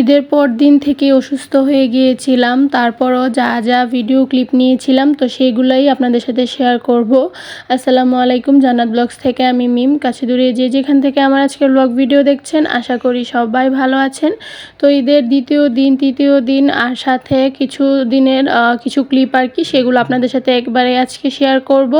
ঈদের পর দিন থেকে অসুস্থ হয়ে গিয়েছিলাম, তারপরও যা যা ভিডিও ক্লিপ নিয়েছিলাম, তো সেইগুলোই আপনাদের সাথে শেয়ার করব। আসসালামু আলাইকুম, জান্নাত ব্লগস থেকে আমি মিম। কাছে দূরে যে যেখান থেকে আমার আজকের ব্লগ ভিডিও দেখছেন, আশা করি সবাই ভালো আছেন। তো ঈদের দ্বিতীয় দিন, তৃতীয় দিন, আর সাথে কিছু দিনের কিছু ক্লিপ আর কি, সেগুলো আপনাদের সাথে একবারে আজকে শেয়ার করব।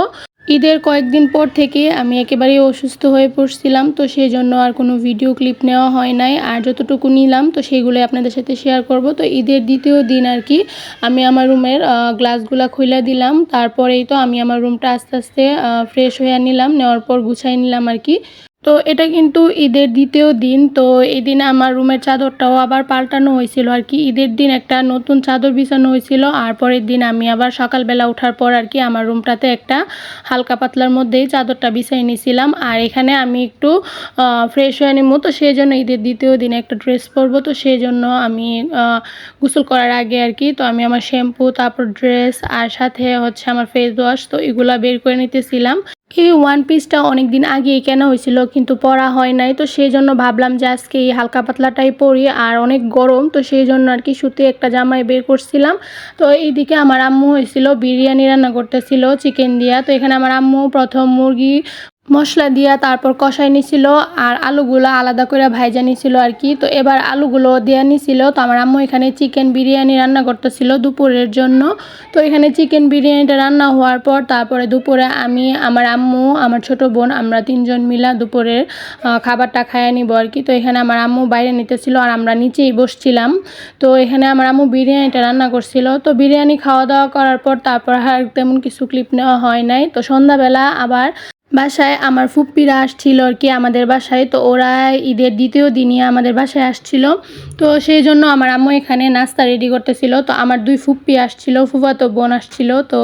ঈদের কয়েকদিন পর থেকে আমি একেবারেই অসুস্থ হয়ে পড়ছিলাম, তো সেই জন্য আর কোনো ভিডিও ক্লিপ নেওয়া হয় নাই। আর যতটুকু নিলাম, তো সেইগুলোই আপনাদের সাথে শেয়ার করব। তো ঈদের দ্বিতীয় দিন আর কি, আমি আমার রুমের গ্লাসগুলা খুলে দিলাম। তারপরেই তো আমি আমার রুমটা আস্তে আস্তে ফ্রেশ হয়ে নিলাম, নেওয়ার পর গুছাই নিলাম আর কি। তো এটা কিন্তু ঈদের দ্বিতীয় দিন, তো এই দিন আমার রুমের চাদরটাও আবার পাল্টানো হয়েছিল আর কি। ঈদের দিন একটা নতুন চাদর বিছানো হয়েছিল, আর পরের দিন আমি আবার সকালবেলা ওঠার পর আর কি আমার রুমটাতে একটা হালকা পাতলার মধ্যেই চাদরটা বিছাই নিয়েছিলাম আর এখানে আমি একটু ফ্রেশ হয়ে নিব, তো সেই জন্য ঈদের দ্বিতীয় দিনে একটা ড্রেস পরবো, তো সেই জন্য আমি গোসল করার আগে আর কি, তো আমি আমার শ্যাম্পু তারপর ড্রেস আর সাথে হচ্ছে আমার ফেস ওয়াশ তো এগুলা বের করে নিতেছিলাম। এই ওয়ান পিসটা অনেক দিন আগেই কেনা হয়েছিল কিন্তু পরা হয় নাই, তো সেই জন্য ভাবলাম যে আজকে এই হালকা পাতলাটাই পরি আর অনেক গরম, তো সেই জন্য আর কি সুতি একটা জামাই বের করছিলাম। তো এইদিকে আমার আম্মু হয়েছিল, বিরিয়ানি রান্না করতেছিল, চিকেন দিয়া, তো এখানে আমার আম্মু প্রথম মুরগি মশলা দিয়া তারপর কষাই নিছিল আর আলুগুলো আলাদা করে ভাইজা নিছিল আর কি। তো এবার আলুগুলো দেওয়া নিছিল। তো আমার আম্মু এখানে চিকেন বিরিয়ানি রান্না করতেছিল দুপুরের জন্য। তো এখানে চিকেন বিরিয়ানিটা রান্না হওয়ার পর তারপরে দুপুরে আমি, আমার আম্মু, আমার ছোট বোন আমরা তিনজন মিলা দুপুরের খাবারটা খাইয়ে নিব আর কি। তো এখানে আমার আম্মু বাইরে নিতেছিল আর আমরা নিচেই বসছিলাম। তো এখানে আমার আম্মু বিরিয়ানিটা রান্না করছিল। তো বিরিয়ানি খাওয়া দাওয়া করার পর তারপর আর তেমন কিছু ক্লিপ নেওয়া হয় নাই। তো সন্ধ্যাবেলা আবার বাসায় আমার ফুপ্পিরা আসছিল আর কি আমাদের বাসায়, তো ওরা ঈদের দ্বিতীয় দিনই আমাদের বাসায় আসছিল। তো সেই জন্য আমার আম্মু এখানে নাস্তা রেডি করতেছিল। তো আমার দুই ফুপ্পি আসছিল ফুফাতো বোন আসছিল। তো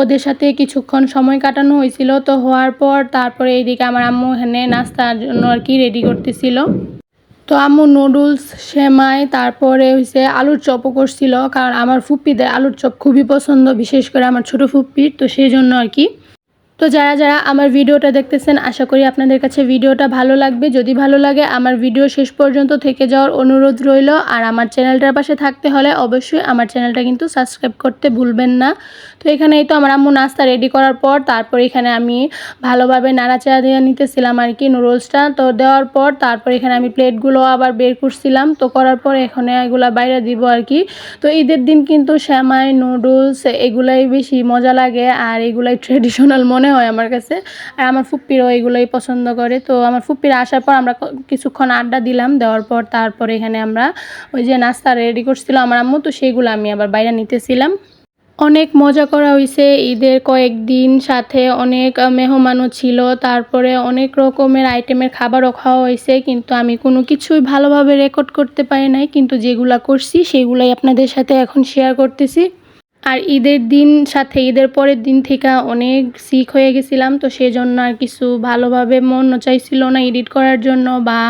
ওদের সাথে কিছুক্ষণ সময় কাটানো হয়েছিল। তো হওয়ার পর তারপরে এইদিকে আমার আম্মু এখানে নাস্তার জন্য আর কি রেডি করতেছিল। তো আম্মু নুডলস সেমাই, তারপরে হয়েছে আলুর চপও করছিল। কারণ আমার ফুপ্পিদের আলুর চপ খুবই পছন্দ, বিশেষ করে আমার ছোট ফুপ্পির। তো সেই জন্য আর কি তো যারা যারা আমার ভিডিওটা দেখতেছেন, আশা করি আপনাদের কাছে ভিডিওটা ভালো লাগবে। যদি ভালো লাগে, আমার ভিডিও শেষ পর্যন্ত থেকে যাওয়ার অনুরোধ রইল। আর আমার চ্যানেলটার পাশে থাকতে হলে অবশ্যই আমার চ্যানেলটা কিন্তু সাবস্ক্রাইব করতে ভুলবেন না। তো এখানে এই তো আমার আম্মু নাস্তা রেডি করার পর, তারপর এখানে আমি ভালোভাবে নাড়াচাড়া দিয়ে নিতেছিলাম আর কি নুডলসটা তো দেওয়ার পর, তারপর এখানে আমি প্লেটগুলো আবার বের করছিলাম। তো করার পর এখানে এগুলা বাইরে দিব আর কি। তো ঈদের দিন কিন্তু শ্যামাই নুডলস এগুলাই বেশি মজা লাগে। আর এগুলাই ট্রেডিশনাল মনে হয় আমার কাছে। আর আমার ফুপ্পিরও এগুলোই পছন্দ করে। তো আমার ফুপ্পিরা আসার পর আমরা কিছুক্ষণ আড্ডা দিলাম। দেওয়ার পর তারপরে এখানে আমরা ওই যে নাস্তা রেডি করছিল আমার আম্মু। তো সেগুলো আমি আবার বাইরে নিতেছিলাম। অনেক মজা করা হয়েছে ঈদের কয়েকদিন সাথে। অনেক মেহমানও ছিল। তারপরে অনেক রকমের আইটেমের খাবারও খাওয়া হয়েছে কিন্তু আমি কোনো কিছুই ভালোভাবে রেকর্ড করতে পারি নাই। কিন্তু যেগুলা করছি, সেগুলাই আপনাদের সাথে এখন শেয়ার করতেছি। আর ঈদের দিন সাথে, ঈদের পরের দিন থেকে অনেক সিক হয়ে গেছিলাম, তো সেজন্য আর কিছু ভালোভাবে মন চাইছিল না এডিট করার জন্য বা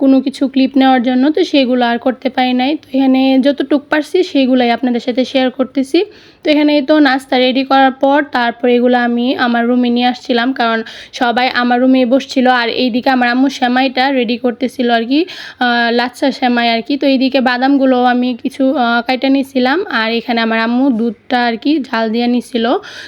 কোনো কিছু ক্লিপ নেওয়ার জন্য, তো সেগুলো আর করতে পারি নাই। তো এখানে যতটুক পারছি সেগুলাই আপনাদের সাথে শেয়ার করতেছি। তো এখানে তো নাস্তা রেডি করার পর তারপর এগুলো আমি আমার রুমে নিয়ে আসছিলাম, কারণ সবাই আমার রুমে বসছিল আর এইদিকে আমার আম্মু সেমাইটা রেডি করতেছিল আর কি লাচ্ছা সেমাই আর কি। তো এইদিকে বাদামগুলো আমি কিছু কাইটা নিয়েছিলাম আর এখানে আমার আম্মু দুধটা আর কি ঝাল দিয়ে নিছিল।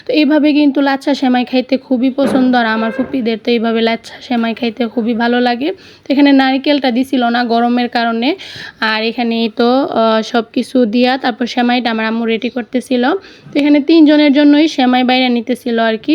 তো এইভাবে কিন্তু লাচ্ছা সেমাই খাইতে খুবই পছন্দ আর আমার ফুপিদের তো এইভাবে লাচ্ছা সেমাই খাইতে খুবই ভালো লাগে। তো এখানে নারিকেলটা দিছিল না গরমের কারণে। আর এখানেই তো সব কিছু দিয়া তারপর সেমাইটা আমার আম্মু রেডি করতেছিল। তো এখানে তিনজনের জন্যই সেমাই বাইরে নিতেছিল আর কি।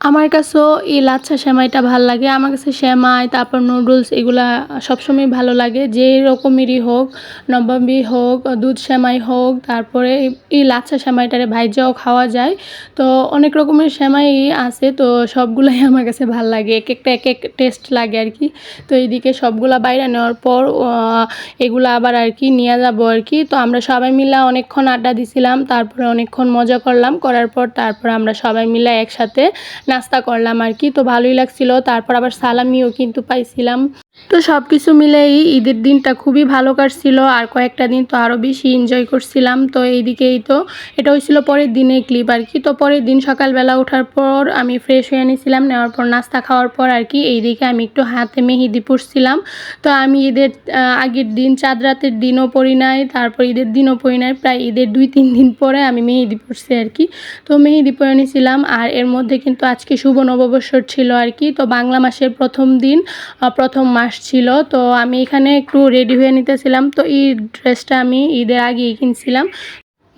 আমার কাছেও এই লাচ্ছা সেমাইটা ভালো লাগে, আমার কাছে সেমাই, তারপর নুডলস এগুলা সবসময় ভালো লাগে যে রকমেরই হোক, নবাবী হোক, দুধ সেমাই হোক, তারপরে এই লাচ্ছা সেমাইটারে ভাইজাও খাওয়া যায়। তো অনেক রকমের সেমাই আছে, তো সবগুলাই আমার কাছে ভালো লাগে, এক একটা এক এক টেস্ট লাগে আর কি। তো এইদিকে সবগুলা বাইরে নেওয়ার পর এগুলা আবার আর কি নিয়ে যাব আর কি। তো আমরা সবাই মিলে অনেকক্ষণ আড্ডা দিছিলাম, তারপরে অনেকক্ষণ মজা করলাম, করার পর তারপর আমরা সবাই মিলে একসাথে নাস্তা করলাম আর কি তো ভালোই লাগছিল। তারপর আবার সালামিও কিন্তু পাইছিলাম। তো সব কিছু মিলেই ঈদের দিনটা খুবই ভালো কাটছিল, আর কয়েকটা দিন তো আরও বেশি এনজয় করছিলাম। তো এইদিকেই তো, এটা হয়েছিল পরের দিনের ক্লিপ আর কি। তো পরের দিন সকালবেলা ওঠার পর আমি ফ্রেশ হয়ে নিয়েছিলাম নেওয়ার পর নাস্তা খাওয়ার পর আর কি এইদিকে আমি একটু হাতে মেহেদি পড়ছিলাম তো আমি ঈদের আগের দিন, চাঁদ রাতের দিনও পড়ি নাই, তারপর ঈদের দিনও পড়ি নাই, প্রায় ঈদের দুই তিন দিন পরে আমি মেহেদি পড়ছি আর কি। তো মেহেদি পরে নিয়েছিলাম আর এর মধ্যে কিন্তু আজকে শুভ নববর্ষর ছিল আর কি। তো বাংলা মাসের প্রথম দিন প্রথম মাস ছিল তো আমি এখানে একটু রেডি হয়ে নিতেছিলাম। তো এই ড্রেসটা আমি ঈদের আগেই কিনছিলাম।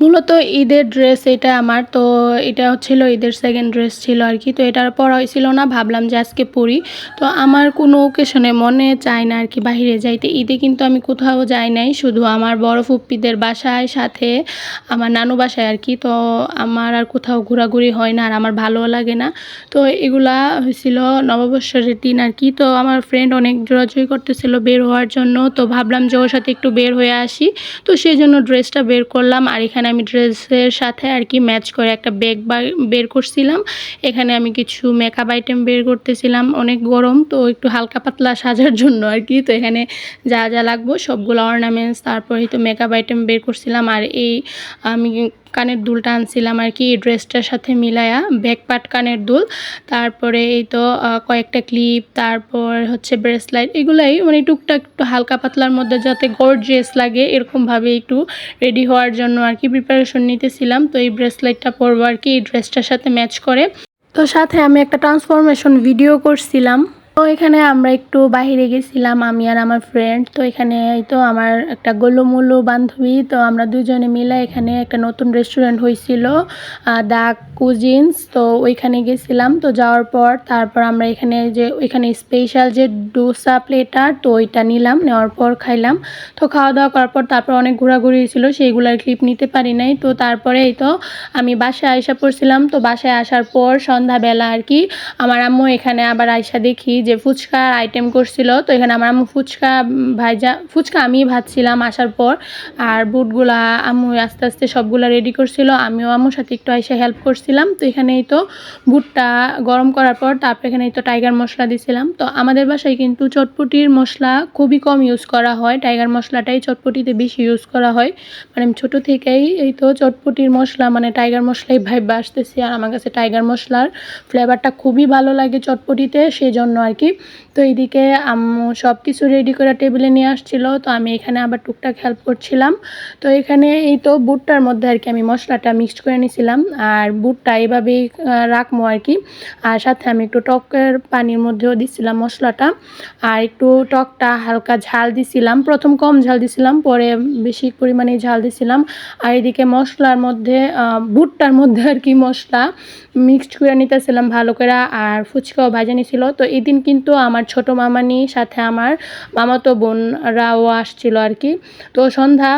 মূলত ঈদের ড্রেস এটা আমার, তো এটা হচ্ছিল ঈদের সেকেন্ড ড্রেস ছিল আর কি, তো এটার পরা হয়েছিল না, ভাবলাম যে আজকে পরি। তো আমার কোনো ওকেশনে মনে চায় না আর কি বাইরে যাইতে, ঈদে কিন্তু আমি কোথাও যাই নাই, শুধু আমার বড় ফুপ্পিদের বাসায়, সাথে আমার নানু বাসায় আর কি, তো আমার আর কোথাও ঘোরাঘুরি হয় না আর আমার ভালো লাগে না। তো এগুলা হয়েছিল নববর্ষের দিন আর কি, তো আমার ফ্রেন্ড অনেক জোরাজুরি করতেছিল বের হওয়ার জন্য, তো ভাবলাম যে ওর সাথে একটু বের হয়ে আসি, তো সেই জন্য ড্রেসটা বের করলাম, আর এখানে আমি ড্রেসের সাথে আর কি ম্যাচ করে একটা ব্যাগ বের করছিলাম। এখানে আমি কিছু মেকআপ আইটেম বের করতেছিলাম, অনেক গরম, তো একটু হালকা পাতলা সাজার জন্য আর কি। তো এখানে যা যা লাগবো সবগুলো অর্নামেন্টস তারপরে তো মেকআপ আইটেম বের করছিলাম। আর এই আমি কানের দুলটা আনছিলাম আর কি, এই ড্রেসটার সাথে মিলায়া ব্যাকপাট কানের দুল, তারপরে এই তো কয়েকটা ক্লিপ তারপর হচ্ছে ব্রেসলাইট এগুলাই মানে টুকটাক একটু হালকা পাতলার মধ্যে যাতে গর্জিয়াস লাগে এরকমভাবে একটু রেডি হওয়ার জন্য আর কি প্রিপারেশন নিতেছিলাম। তো এই ব্রেসলাইটটা পরবো আর কি, এই ড্রেসটার সাথে ম্যাচ করে। তো সাথে আমি একটা ট্রান্সফরমেশন ভিডিও করছিলাম। তো এখানে আমরা একটু বাইরে গেছিলাম, আমি আর আমার ফ্রেন্ড তো এখানে এই তো আমার একটা গোলুমুলু বান্ধবী, তো আমরা দুজনে মিলে এখানে একটা নতুন রেস্টুরেন্ট হয়েছিল দা কুজিনস তো ওইখানে গেছিলাম, তো যাওয়ার পর তারপর আমরা এখানে যে, ওইখানে স্পেশাল যে ডোসা প্লেটার তো ওইটা নিলাম, নেওয়ার পর খাইলাম। তো খাওয়া দাওয়া করার পর তারপর অনেক ঘোরাঘুরি ছিল, সেইগুলোর ক্লিপ নিতে পারি নাই। তো তারপরে এই তো আমি বাসায় আয়সা পড়ছিলাম, তো বাসায় আসার পর সন্ধ্যাবেলা আর কি, আমার আম্মু এখানে আবার আয়সা দেখি যে ফুচকার আইটেম করছিল, তো এখানে আমার আম্মু ফুচকা ভাজা ফুচকা আমি ভাজছিলাম আসার পর। আর বুটগুলা আম্মু আস্তে আস্তে সবগুলা রেডি করছিল, আমিও আম্মুর সাথে একটু আইসা হেল্প করছিলাম। তো এখানেই তো বুটটা গরম করার পর তারপর এখানেই তো টাইগার মশলা দিছিলাম। তো আমাদের বাসায় কিন্তু চটপটির মশলা খুবই কম ইউজ করা হয়। টাইগার মশলাটাই চটপটিতে বেশি ইউজ করা হয়। মানে ছোটো থেকেই এই তো চটপটির মশলা মানে টাইগার মশলাই ভাইবা আসতেছি। আর আমার কাছে টাইগার মশলার ফ্লেভারটা খুবই ভালো লাগে চটপটিতে সেই জন্য আর কি তো এইদিকে সব কিছু রেডি করে টেবিলে নিয়ে আসছিল। তো আমি এখানে আবার টুকটাক হেল্প করছিলাম। তো এখানে এই তো বুটটার মধ্যে আর কি আমি মশলাটা মিক্সড করে নিয়েছিলাম আর বুটটা এইভাবেই রাখব আর কি। আর সাথে আমি একটু টকের পানির মধ্যেও দিছিলাম মশলাটা। আর একটু টকটা হালকা ঝাল দিছিলাম। প্রথম কম ঝাল দিছিলাম, পরে বেশি পরিমাণে ঝাল দিছিলাম। আর এদিকে মশলার মধ্যে বুটটার মধ্যে আর কি মশলা মিক্সড করে নিতেছিলাম ভালো করে। আর ফুচকাও ভাজা নিছিল। তো এই দিন কিন্তু আমার ছোট মামানি, সাথে আমার মামাতো বোনরাও আসছিল আর কি। তো সন্ধ্যা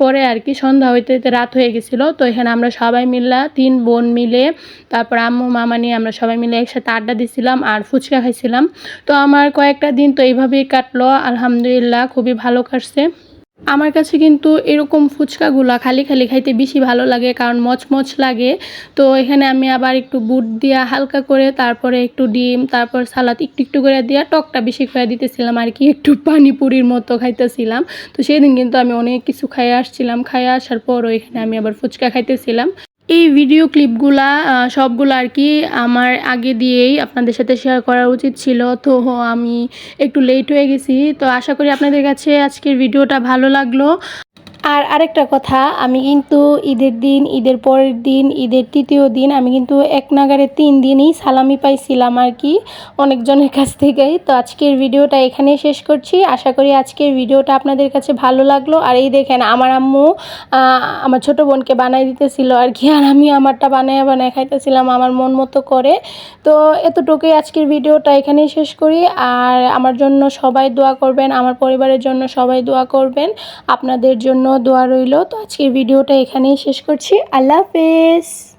পরে আর কি সন্ধ্যা হইতে রাত হয়ে গেছিল। তো এখানে আমরা সবাই মিললা তিন বোন মিলে, তারপর আম্মু, মামানি আমরা সবাই মিলে একসাথে আড্ডা দিছিলাম আর ফুচকা খাইছিলাম। তো আমার কয়েকটা দিন তো এইভাবেই কাটলো। আলহামদুলিল্লাহ, খুবই ভালো কাটছে। আমার কাছে কিন্তু এরকম ফুচকাগুলা খালি খালি খাইতে বেশি ভালো লাগে, কারণ মচমচ লাগে। তো এখানে আমি আবার একটু বুট দিয়া হালকা করে, তারপরে একটু ডিম, তারপর সালাদ একটু একটু করে দিয়া টকটা বেশি করে দিতেছিলাম আর কি, একটু পানিপুরির মতো খাইতেছিলাম। তো সেদিন কিন্তু আমি অনেক কিছু খাইয়ে আসছিলাম। খাইয়ে আসার পরও এখানে আমি আবার ফুচকা খাইতেছিলাম। এই ভিডিও ক্লিপগুলা সবগুলো আর কি আমার আগে দিয়েই আপনাদের সাথে শেয়ার করা উচিত ছিল। তো আমি একটু লেট হয়ে গেছি। তো আশা করি আপনাদের কাছে আজকের ভিডিওটা ভালো লাগল। আর আরেকটা কথা, আমি কিন্তু ঈদের দিন, ঈদের পরের দিন, ঈদের তৃতীয় দিন আমি কিন্তু এক নাগারে তিন দিনই সালামি পাইছিলাম আর কি অনেকজনের কাছ থেকেই। তো আজকের ভিডিওটা এখানেই শেষ করছি। আশা করি আজকের ভিডিওটা আপনাদের কাছে ভালো লাগল। আর এই দেখেন, আমার আম্মু আমার ছোট বোনকে বানাই দিতেছিল আর কি, আর আমি আমারটা বানায় বানায় খাইতেছিলাম আমার মন মতো করে। তো এতটুকুই আজকের ভিডিওটা এখানেই শেষ করি। আর আমার জন্য সবাই দোয়া করবেন, আমার পরিবারের জন্য সবাই দোয়া করবেন। আপনাদের জন্য দোয়া রইল। তো আজকের ভিডিওটা এখানেই শেষ করছি। আল্লাহ হাফেজ।